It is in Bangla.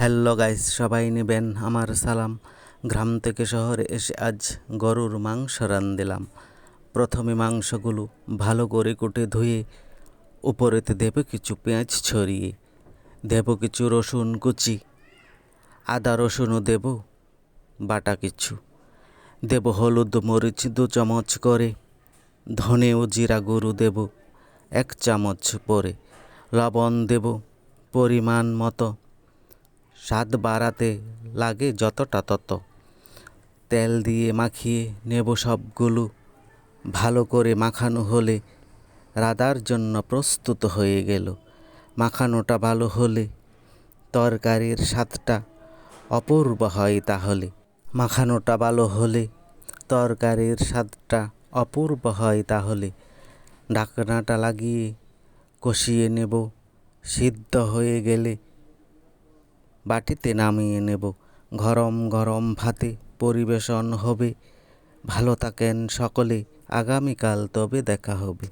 হ্যালো গাইস, সবাই নেবেন আমার সালাম। গ্রাম থেকে শহরে এসে আজ গরুর মাংস রান রান্ধিলাম। প্রথমে মাংসগুলো ভালো করে কুটে ধুয়ে উপরেতে দেব কিছু পেঁয়াজ ছড়িয়ে, দেব কিছু রসুন কুচি, আদা রসুনও দেব, বাটা কিছু। দেব হলুদ মরিচ দু চামচ করে, ধনে ও জিরা গুঁড়ো দেব এক চামচ পরে, লবণ দেব পরিমাণ মতো। স্বাদ বাড়াতে লাগে যতটা তত। তেল দিয়ে মাখিয়ে নেব সবগুলো। ভালো করে মাখানো হলে রাদার জন্য প্রস্তুত হয়ে গেল। মাখানোটা ভালো হলে তরকারির স্বাদটা অপূর্ব হয় তাহলে। মাখানোটা ভালো হলে তরকারির স্বাদটা অপূর্ব হয় তাহলে। ঢাকনাটা লাগিয়ে কষিয়ে নেব। সিদ্ধ হয়ে গেলে বাটিতে নামিয়ে নেব। গরম গরম ভাতে পরিবেশন হবে। ভালো থাকেন সকলে। আগামীকাল তবে দেখা হবে।